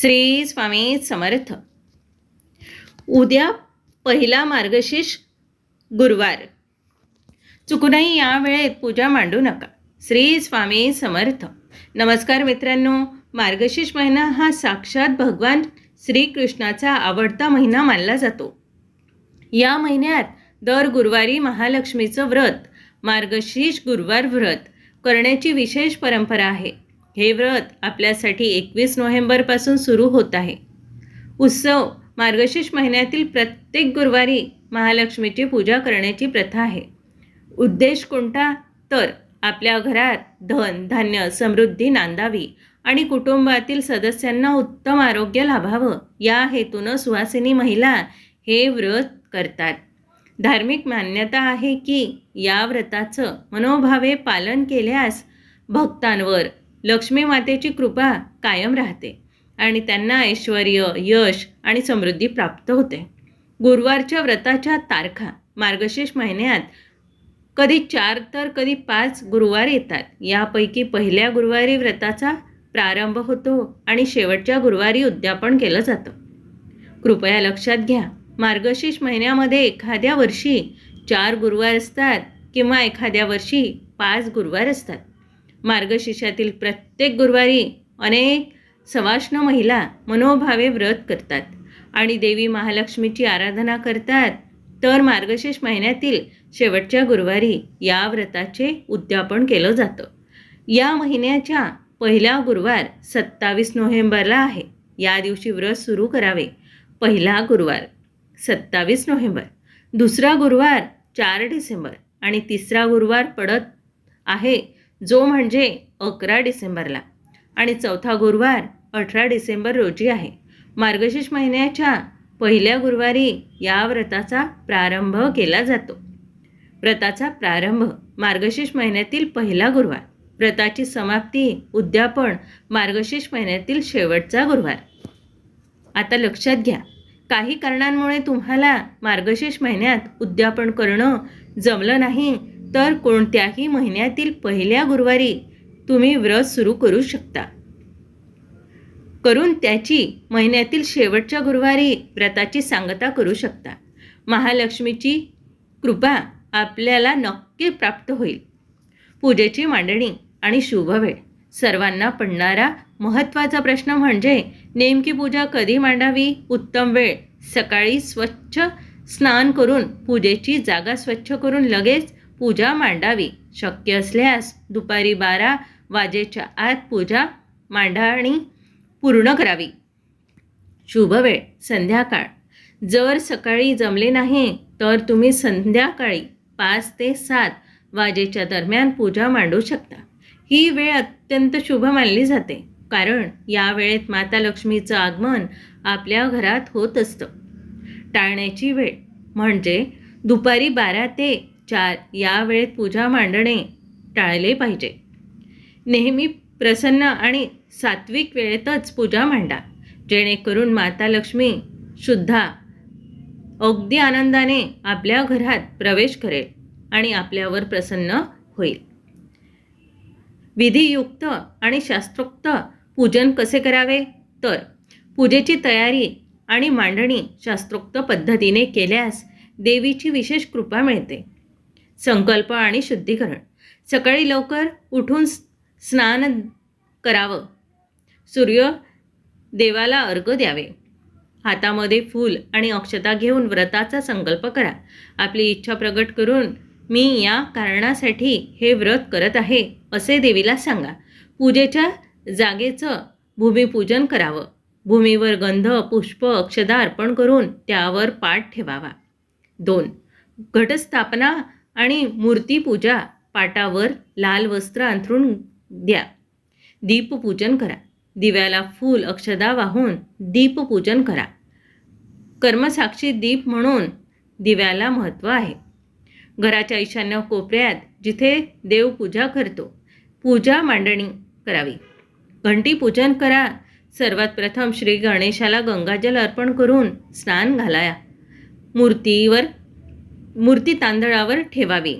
श्री स्वामी समर्थ. उद्या पहिला मार्गशीर्ष गुरुवार. चुकूनही या वेळेत पूजा मांडू नका. श्री स्वामी समर्थ. नमस्कार मित्रांनो. मार्गशीर्ष महिना हा साक्षात भगवान श्रीकृष्णाचा आवडता महिना मानला जातो. या महिन्यात दर गुरुवारी महालक्ष्मीचं व्रत मार्गशीर्ष गुरुवार व्रत करण्याची विशेष परंपरा आहे. हे व्रत आपल्यासाठी एकवीस नोव्हेंबरपासून सुरू होत आहे. उत्सव मार्गशीर्ष महिन्यातील प्रत्येक गुरुवारी महालक्ष्मीची पूजा करण्याची प्रथा आहे. उद्देश कोणता? तर आपल्या घरात धन धान्य समृद्धी नांदावी आणि कुटुंबातील सदस्यांना उत्तम आरोग्य लाभावं या हेतूनं सुहासिनी महिला हे व्रत करतात. धार्मिक मान्यता आहे की या व्रताचं मनोभावे पालन केल्यास भक्तांवर लक्ष्मी मातेची कृपा कायम राहते आणि त्यांना ऐश्वर यश आणि समृद्धी प्राप्त होते. गुरुवारच्या व्रताच्या तारखा मार्गशीर्ष महिन्यात कधी चार तर कधी पाच गुरुवार येतात. यापैकी पहिल्या गुरुवारी व्रताचा प्रारंभ होतो आणि शेवटच्या गुरुवारी उद्यापन केलं जातं. कृपया लक्षात घ्या मार्गशीर्ष महिन्यामध्ये एखाद्या वर्षी चार गुरुवार असतात किंवा एखाद्या वर्षी पाच गुरुवार असतात. मार्गशीर्षातील प्रत्येक गुरुवारी अनेक सवाष्ण महिला मनोभावे व्रत करतात. आणि देवी महालक्ष्मीची आराधना करतात. तर मार्गशीर्ष महिन्यातील शेवटच्या गुरुवारी या व्रताचे उद्यापन केलं जातं. या महिन्याच्या पहिला गुरुवार सत्तावीस नोव्हेंबरला आहे. या दिवशी व्रत सुरू करावे. पहिला गुरुवार सत्तावीस नोव्हेंबर. दुसरा गुरुवार चार डिसेंबर. आणि तिसरा गुरुवार पडत आहे. जो म्हणजे अकरा डिसेंबरला. आणि चौथा गुरुवार अठरा डिसेंबर रोजी आहे. मार्गशीर्ष महिन्याच्या पहिल्या गुरुवारी या व्रताचा प्रारंभ केला जातो. व्रताचा प्रारंभ मार्गशीर्ष महिन्यातील पहिला गुरुवार. व्रताची समाप्ती उद्यापन मार्गशीर्ष महिन्यातील शेवटचा गुरुवार. आता लक्षात घ्या काही कारणांमुळे तुम्हाला मार्गशीर्ष महिन्यात उद्यापन करणं जमलं नाही तर कोणत्याही महिन्यातील पहिल्या गुरुवारी तुम्ही व्रत सुरू करू शकता. करून त्याची महिन्यातील शेवटच्या गुरुवारी व्रताची सांगता करू शकता. महालक्ष्मीची कृपा आपल्याला नक्की प्राप्त होईल. पूजेची मांडणी आणि शुभ वेळ. सर्वांना पडणारा महत्त्वाचा प्रश्न म्हणजे नेमकी पूजा कधी मांडावी? उत्तम वेळ. सकाळी स्वच्छ स्नान करून पूजेची जागा स्वच्छ करून लगेच पूजा मांडावी. शक्य असल्यास दुपारी बारा वाजेच्या आत पूजा मांडाणी पूर्ण करावी. शुभ वेळ संध्याकाळ. जर सकाळी जमले नाही तर तुम्ही संध्याकाळी पाच ते सात वाजेच्या दरम्यान पूजा मांडू शकता. ही वेळ अत्यंत शुभ मानली जाते कारण या वेळेत माता लक्ष्मीचं आगमन आपल्या घरात होत असतं. टाळण्याची वेळ म्हणजे दुपारी बारा ते चार या वेळेत पूजा मांडणे टाळले पाहिजे. नेहमी प्रसन्न आणि सात्विक वेळेतच पूजा मांडा. जेणेकरून माता लक्ष्मी सुद्धा अगदी आनंदाने आपल्या घरात प्रवेश करेल आणि आपल्यावर प्रसन्न होईल. विधियुक्त आणि शास्त्रोक्त पूजन कसे करावे? तर पूजेची तयारी आणि मांडणी शास्त्रोक्त पद्धतीने केल्यास देवीची विशेष कृपा मिळते. संकल्प आणि शुद्धीकरण. सकाळी लवकर उठून स्नान करावं. सूर्य देवाला अर्घ द्यावे. हातामध्ये फूल आणि अक्षता घेऊन व्रताचा संकल्प करा. आपली इच्छा प्रगट करून मी या कारणासाठी हे व्रत करत आहे असे देवीला सांगा. पूजेच्या जागेचं भूमिपूजन करावं. भूमीवर गंध पुष्प अक्षदा अर्पण करून त्यावर पाठ ठेवावा. दोन. घटस्थापना आणि मूर्तीपूजा पाटावर लाल वस्त्र अंथरून द्या. दीपपूजन करा. दिव्याला फूल अक्षदा वाहून दीपपूजन करा. कर्मसाक्षी दीप म्हणून दिव्याला महत्त्व आहे. घराच्या ईशान्य कोपऱ्यात जिथे देवपूजा करतो पूजा मांडणी करावी. घंटी पूजन करा. सर्वात प्रथम श्री गणेशाला गंगाजल अर्पण करून स्नान घालाया. मूर्तीवर मूर्ती तांदळावर ठेवावी.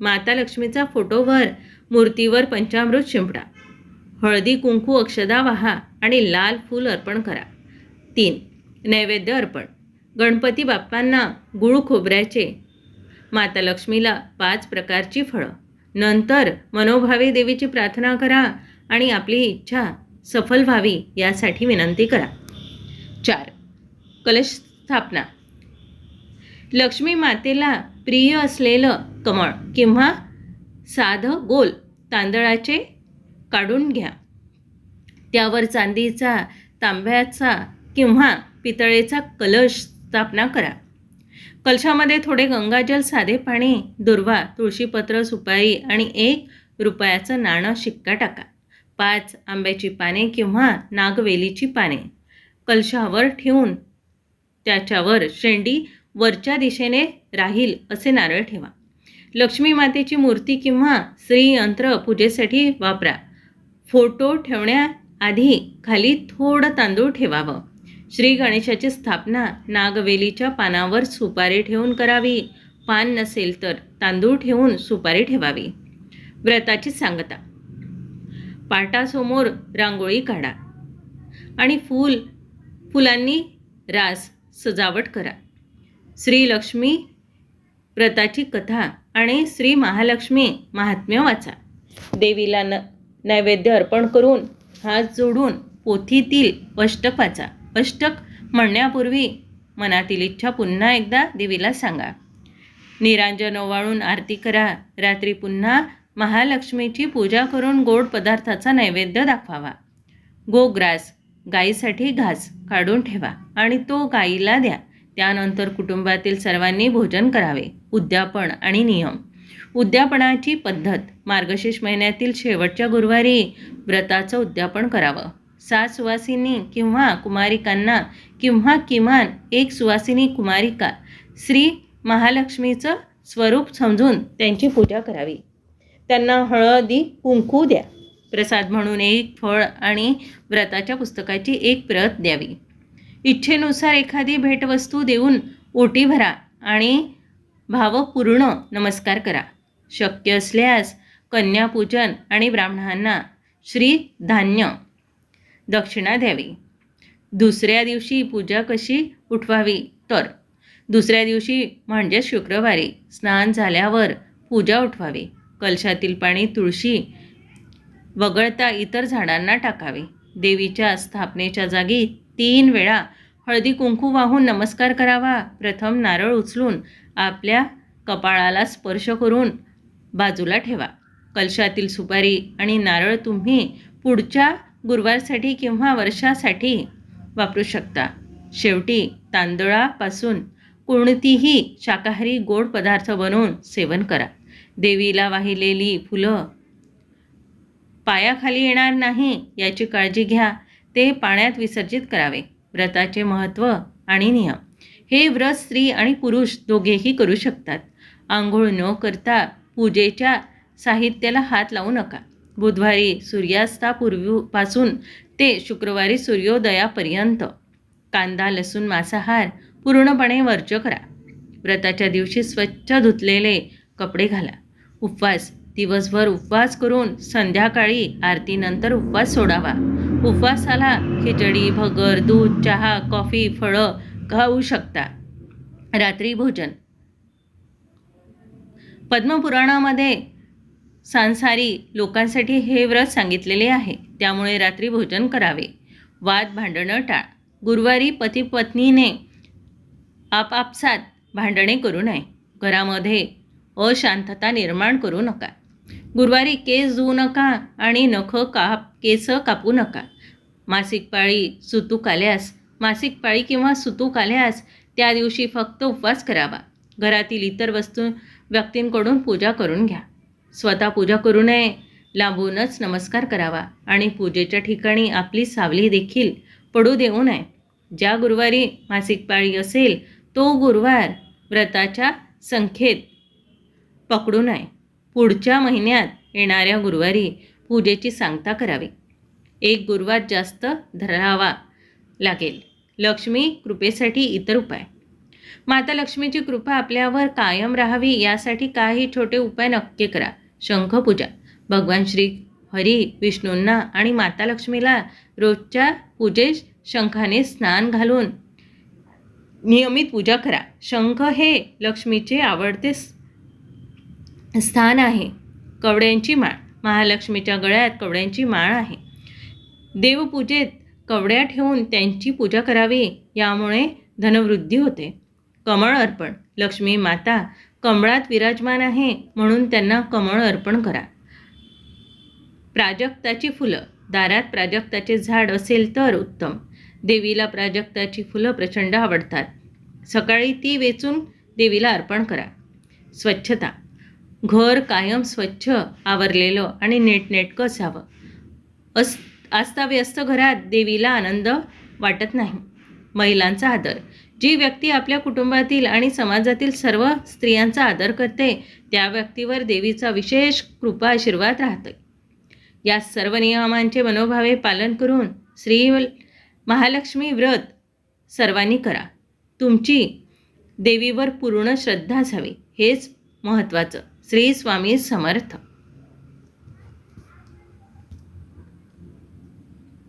माता लक्ष्मीचा फोटोवर मूर्तीवर पंचामृत शिंपडा. हळदी कुंकू अक्षदा वाहा आणि लाल फूल अर्पण करा. तीन नैवेद्य अर्पण. गणपती बाप्पांना गुळ खोबऱ्याचे. माता लक्ष्मीला पाच प्रकारची फळं. नंतर मनोभावे देवीची प्रार्थना करा आणि आपली इच्छा सफल व्हावी यासाठी विनंती करा. चार कलश स्थापना. लक्ष्मी मातेला प्रिय असलेलं कमळ किंवा साधं गोल तांदळाचे काढून घ्या. त्यावर चांदीचा तांब्याचा किंवा पितळेचा कलश स्थापना करा. कलशामध्ये थोडे गंगाजल साधे पाणी दुर्वा तुळशीपत्र सुपारी आणि एक रुपयाचं नाणं शिक्का टाका. पाच आंब्याची पाने किंवा नागवेलीची पाने. कलशावर ठेवून त्याच्यावर शेंडी वरच्या दिशेने राहील असे नारळ ठेवा. लक्ष्मी मातेची मूर्ती किंवा श्रीयंत्र पूजेसाठी वापरा. फोटो ठेवण्याआधी खाली थोडं तांदूळ ठेवावं. श्री गणेशाची स्थापना नागवेलीच्या पानावर सुपारी ठेवून करावी. पान नसेल तर तांदूळ ठेवून सुपारी ठेवावी. व्रताची सांगता. पाटासमोर रांगोळी काढा आणि फूल फुलांनी रास सजावट करा. श्री लक्ष्मी व्रताची कथा आणि श्री महालक्ष्मी महात्म्य वाचा. देवीला न नैवेद्य अर्पण करून हात जोडून पोथीतील अष्टक वाचा अष्टक म्हणण्यापूर्वी मनातील इच्छा पुन्हा एकदा देवीला सांगा. निरांजन ओवाळून आरती करा. रात्री पुन्हा महालक्ष्मीची पूजा करून गोड पदार्थाचा नैवेद्य दाखवावा. गोग्रास गाईसाठी घास काढून ठेवा आणि तो गाईला द्या. त्यानंतर कुटुंबातील सर्वांनी भोजन करावे. उद्यापन आणि नियम. उद्यापनाची पद्धत. मार्गशीर्ष महिन्यातील शेवटच्या गुरुवारी व्रताचं उद्यापन करावं. सात सुवासिनी किंवा कुमारिकांना किंवा किमान एक सुवासिनी कुमारिका श्री महालक्ष्मीचं स्वरूप समजून त्यांची पूजा करावी. त्यांना हळदी कुंकू द्या. प्रसाद म्हणून एक फळ आणि व्रताच्या पुस्तकाची एक प्रत द्यावी. इच्छेनुसार एखादी भेटवस्तू देऊन ओटी भरा आणि भावपूर्ण नमस्कार करा. शक्य असल्यास कन्यापूजन आणि ब्राह्मणांना श्री धान्य दक्षिणा द्यावी. दुसऱ्या दिवशी पूजा कशी उठवावी? तर दुसऱ्या दिवशी म्हणजे शुक्रवारी स्नान झाल्यावर पूजा उठवावी. कलशातील पाणी तुळशी वगळता इतर झाडांना टाकावे. देवीच्या स्थापनेच्या जागी तीन वेळा हळदी कुंकू वाहून नमस्कार करावा. प्रथम नारळ उचलून आपल्या कपाळाला स्पर्श करून बाजूला ठेवा. कलशातील सुपारी आणि नारळ तुम्ही पुढच्या गुरुवारसाठी किंवा वर्षासाठी वापरू शकता. शेवटी तांदळापासून कोणतीही शाकाहारी गोड पदार्थ बनवून सेवन करा. देवीला वाहिलेली फुलं पायाखाली येणार नाही याची काळजी घ्या. ते पाण्यात विसर्जित करावे. व्रताचे महत्त्व आणि नियम. हे व्रत स्त्री आणि पुरुष दोघेही करू शकतात. आंघोळ न करता पूजेच्या साहित्याला हात लावू नका. बुधवारी सूर्यास्तापूर्वीपासून ते शुक्रवारी सूर्योदयापर्यंत. कांदा लसूण मांसाहार पूर्णपणे वर्ज करा. व्रताच्या दिवशी स्वच्छ धुतलेले कपडे घाला. उपवास दिवसभर उपवास करून संध्याकाळी आरतीनंतर उपवास सोडावा. उपवासाला खिचडी भगर दूध चहा कॉफी फळं खाऊ शकता. रात्री भोजन. पद्मपुराणामध्ये सांसारी लोकांसाठी हे व्रत सांगितलेले आहे. त्यामुळे रात्री भोजन करावे. वाद भांडणं टाळ. गुरुवारी पती पत्नीने आपापसात भांडणे करू नये. घरामध्ये अशांतता निर्माण करू नका. गुरुवारी केस धुवू नका आणि नख काप केस कापू नका. मासिक पाळी सुतूक आल्यास मासिक पाळी किंवा सुतूक आल्यास त्या दिवशी फक्त उपवास करावा. घरातील इतर वस्तू व्यक्तींकडून पूजा करून घ्या. स्वतः पूजा करू नये लांबूनच नमस्कार करावा आणि पूजेच्या ठिकाणी आपली सावली देखील पडू देऊ नये. ज्या गुरुवारी मासिक पाळी असेल तो गुरुवार व्रताच्या संख्येत पकडू नये. पुढच्या महिन्यात येणाऱ्या गुरुवारी पूजेची सांगता करावी. एक गुरुवार जास्त धरावा लागेल. लक्ष्मी कृपेसाठी इतर उपाय. माता लक्ष्मीची कृपा आपल्यावर कायम राहावी यासाठी काही छोटे उपाय नक्की करा. शंखपूजा. भगवान श्री हरी विष्णूंना आणि माता लक्ष्मीला रोजच्या पूजेस शंखाने स्नान घालून नियमित पूजा करा. शंख हे लक्ष्मीचे आवडते स्थान आहे. कवड्यांची माळ. महालक्ष्मीच्या गळ्यात कवड्यांची माळ आहे. देवपूजेत कवड्या ठेवून त्यांची पूजा करावी यामुळे धनवृद्धी होते. कमळ अर्पण. लक्ष्मी माता कमळात विराजमान आहे म्हणून त्यांना कमळ अर्पण करा. प्राजक्ताची फुलं. दारात प्राजक्ताचे झाड असेल तर उत्तम. देवीला प्राजक्ताची फुलं प्रचंड आवडतात. सकाळी ती वेचून देवीला अर्पण करा. स्वच्छता. घर कायम स्वच्छ आवरलेलं आणि नीटनेटकं असावं अस अस्ताव्यस्त घरात देवीला आनंद वाटत नाही. महिलांचा आदर. जी व्यक्ती आपल्या कुटुंबातील आणि समाजातील सर्व स्त्रियांचा आदर करते त्या व्यक्तीवर देवीचा विशेष कृपा आशीर्वाद राहते या सर्व नियमांचे मनोभावे पालन करून श्री महालक्ष्मी व्रत सर्वांनी करा. तुमची देवीवर पूर्ण श्रद्धा असावी हेच महत्त्वाचं. श्री स्वामी समर्थ.